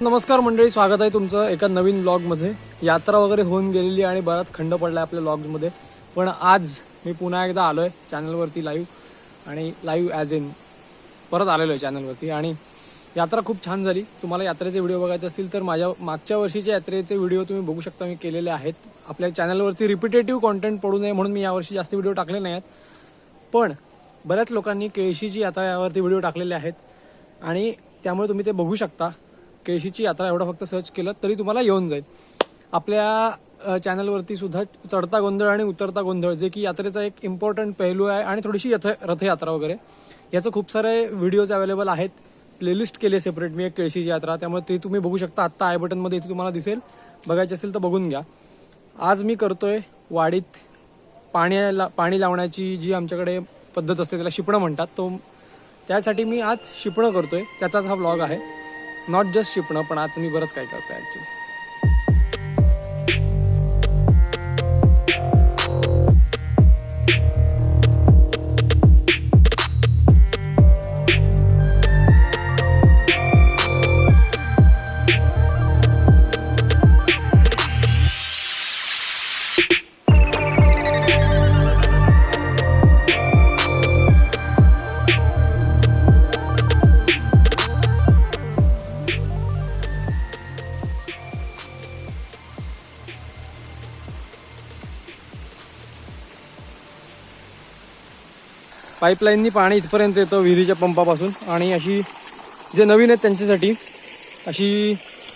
नमस्कार मंडळी स्वागत आहे तुमचं एका नवीन ब्लॉगमध्ये यात्रा वगैरे होऊन गेलेली आणि बराच खंड पडला आहे आपल्या ब्लॉग्समध्ये पण आज मी पुन्हा एकदा आलो आहे चॅनलवरती लाईव्ह आणि लाईव्ह ॲज इन परत आलेलो आहे चॅनलवरती आणि यात्रा खूप छान झाली. तुम्हाला यात्रेचे व्हिडिओ बघायचे असतील तर माझ्या मागच्या वर्षीच्या यात्रेचे व्हिडिओ तुम्ही बघू शकता मी केलेले आहेत. आपल्या चॅनलवरती रिपिटेटिव्ह कॉन्टेंट पडू नये म्हणून मी यावर्षी जास्त व्हिडिओ टाकले नाही आहेत. पण बऱ्याच लोकांनी केळशीची यात्रा यावरती व्हिडिओ टाकलेले आहेत. आणि त्यामुळे तुम्ही ते बघू शकता. केळशीची यात्रा एवढं फक्त सर्च केलं तरी तुम्हाला येऊन जाईल. आपल्या चॅनलवरती सुद्धा चढता गोंधळ आणि उतरता गोंधळ जे की यात्रेचा एक इम्पॉर्टंट पैलू आहे आणि थोडीशी यथ रथयात्रा वगैरे याचं खूप सारे व्हिडिओज अवेलेबल आहेत. प्लेलिस्ट केली सेपरेट मी एक केळशीची यात्रा त्यामुळे ते तुम्ही बघू शकता. आत्ता आय बटनमध्ये इथे तुम्हाला दिसेल. बघायचे असेल तर बघून घ्या. आज मी करतोय वाडीत पाण्याला पाणी लावण्याची जी आमच्याकडे पद्धत असते त्याला शिपणं म्हणतात. तो त्यासाठी मी आज शिपणं करतोय. त्याचाच हा व्लॉग आहे. नॉट जस्ट शिपणं पण आज मी बरंच काय करतोय ॲक्च्युली पाईपलाईननी पाणी इथपर्यंत येतं विहिरीच्या पंपापासून. आणि अशी जे नवीन आहेत त्यांच्यासाठी अशी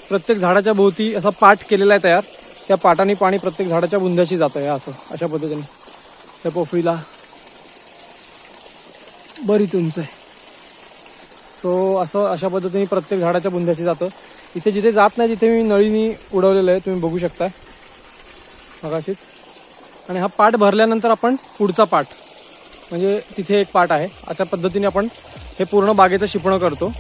प्रत्येक झाडाच्या भोवती असा पाट केलेला आहे तयार. त्या पाटाने पाणी प्रत्येक झाडाच्या बुंद्याशी जातं आहे असं अशा पद्धतीने. त्या पोफळीला बरीच उंच आहे. सो असं अशा पद्धतीने प्रत्येक झाडाच्या बुंद्याशी जातं. इथे जिथे जात नाही तिथे मी नळीनी उडवलेलं आहे तुम्ही बघू शकताय. मगाशीच. आणि हा पाट भरल्यानंतर आपण पुढचा पाट म्हणजे तिथे एक पाट आहे. अशा पद्धतीने आपण हे पूर्ण बागेचं शिपणं करतो.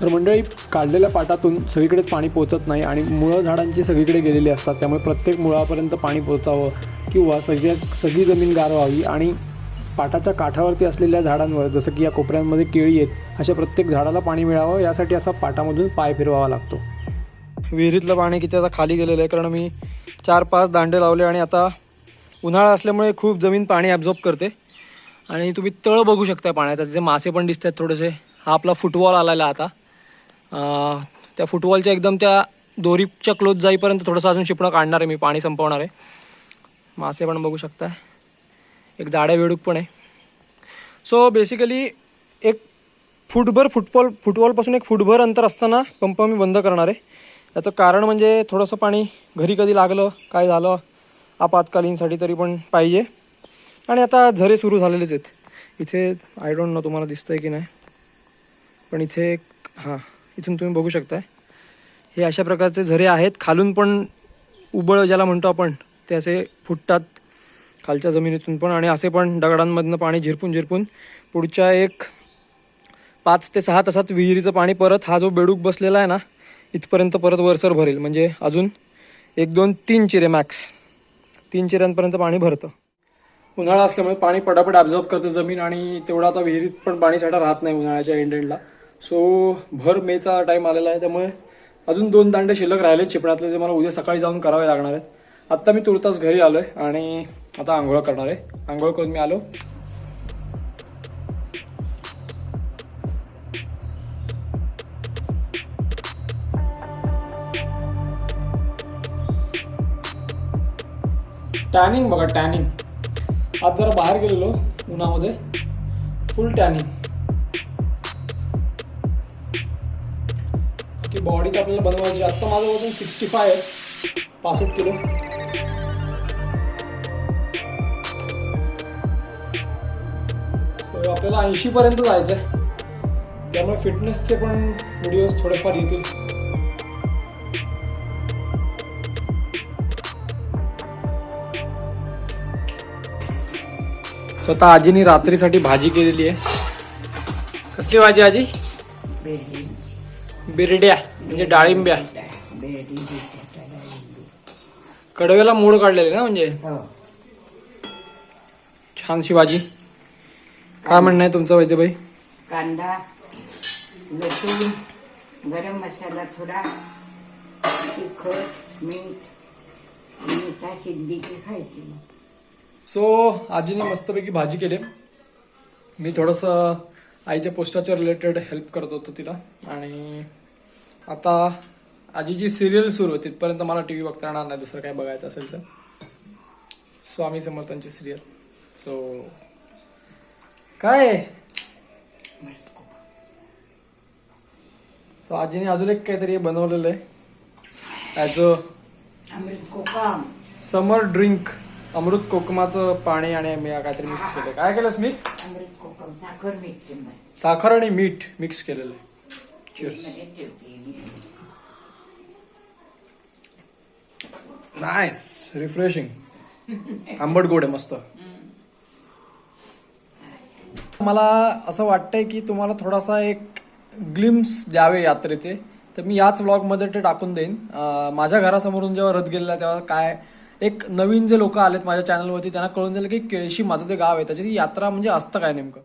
तर मंडळी काढलेल्या पाटातून सगळीकडेच पाणी पोचत नाही आणि मुळं झाडांची सगळीकडे गेलेली असतात. त्यामुळे प्रत्येक मुळापर्यंत पाणी पोचावं किंवा सगळ्या सगळी जमीन गार व्हावी आणि पाटाच्या काठावरती असलेल्या झाडांवर जसं की या कोपऱ्यांमध्ये केळी आहेत अशा प्रत्येक झाडाला पाणी मिळावं यासाठी असा पाटामधून पाय फिरवावा लागतो. विहिरीतलं पाणी किती आता खाली गेलेलं आहे कारण मी चार पाच दांडे लावले आणि आता उन्हाळा असल्यामुळे खूप जमीन पाणी ॲब्झॉर्ब करते. आणि तुम्ही तळ बघू शकता पाण्याचा. तिथे मासे पण दिसत आहेत थोडेसे. हा आपला फुटबॉल आलेला आहे आता त्या फुटबॉलच्या एकदम त्या दोरीच्या क्लोज जाईपर्यंत थोडंसं अजून शिपणं काढणार आहे मी. पाणी संपवणार आहे. मासे पण बघू शकता एक जाड्या वेडूक पण आहे. सो बेसिकली एक फुटभर फुटबॉल फुटबॉलपासून एक फुटभर अंतर असताना पंप मी बंद करणार आहे. याचं कारण म्हणजे थोडंसं पाणी घरी कधी लागलं काय झालं आपातकालीनसाठी तरी पण पाहिजे. आणि आता झरे सुरू झालेलेच आहेत. इथे आय डोंट नो तुम्हाला आहे की नाही. पण इथे हां इथून तुम्ही बघू शकताय. हे अशा प्रकारचे झरे आहेत. खालून पण उबळ ज्याला म्हणतो आपण ते असे फुटतात खालच्या जमिनीतून पण आणि असे पण दगडांमधनं पाणी झिरपून झिरपून पुढच्या एक पाच ते सहा तासात विहिरीचं पाणी परत हा जो बेडूक बसलेला आहे ना इथपर्यंत परत वरसर भरेल. म्हणजे अजून एक दोन तीन चिरे मॅक्स तीन चिऱ्यांपर्यंत पाणी भरतं. उन्हाळा असल्यामुळे पाणी पटापट ॲब्झॉर्ब करतं जमीन आणि तेवढा आता विहिरीत पण पाणी साठा राहत नाही उन्हाळ्याच्या एंड एंडला सो भर मेचा टाईम आलेला आहे. त्यामुळे अजून दोन दांडे शिल्लक राहिले चिपण्यातले जे मला उद्या सकाळी जाऊन करावे लागणार आहेत. आत्ता मी तुर्तास घरी आलोय आणि आता आंघोळ करणार आहे. आंघोळ करून मी आलो. टॅनिंग बघा टॅनिंग आज जरा बाहेर गेलेलो उन्हामध्ये. फुल टॅनिंग की बॉडी तर आपल्याला बनवायची आत्ता माझं वजन सिक्स्टी फाय आहे. पासष्ट किलो. आपल्याला ऐंशी पर्यंत जायचं आहे त्यामुळे फिटनेसचे पण व्हिडिओज थोडेफार येतील. स्वतः आजीनी रात्रीसाठी भाजी केलेली आहे. कसली भाजी आजी? बिरड्या म्हणजे डाळिंब्या. कडव्याला मूळ काढलेले ना म्हणजे? छानशी भाजी. काय म्हणणं आहे तुमचं वैद्यभाई कांदा लसूण गरम मसाला थोडा तिखट मीठ मीठा शिंदी की खायची. सो आजीने मस्तपैकी भाजी केली. मी थोडंसं आईच्या पोस्टाच्या रिलेटेड हेल्प करत होतो तिला. आणि आता आजीची सिरियल सुरू होती. तिथपर्यंत मला टी व्ही बघता येणार नाही. दुसरं काय बघायचं असेल तर. स्वामी समर्थांची सिरियल सो काय? सो आजीने अजून एक काहीतरी बनवलेलं आहे. ॲज अ समर ड्रिंक अमृत कोकमाचं पाणी आणि मी काहीतरी मिक्स केलं काय केलंस मिक्स अमृत कोकम साखर मीठ साखर आणि मीठ मिक्स केलेलं आहे. नाईस रिफ्रेशिंग आंबट गोड आहे मस्त. मला असं वाटतंय की तुम्हाला थोडासा एक ग्लिम्स द्यावे यात्रेचे. तर मी याच व्लॉगमध्ये ते टाकून देईन. माझ्या घरासमोरून जेव्हा रथ गेलेला तेव्हा काय एक नवीन जे लोक आलेत माझ्या चॅनलवरती त्यांना कळून जाईल की केळशी माझं जे गाव आहे त्याची ती यात्रा म्हणजे असतं काय नेमकं?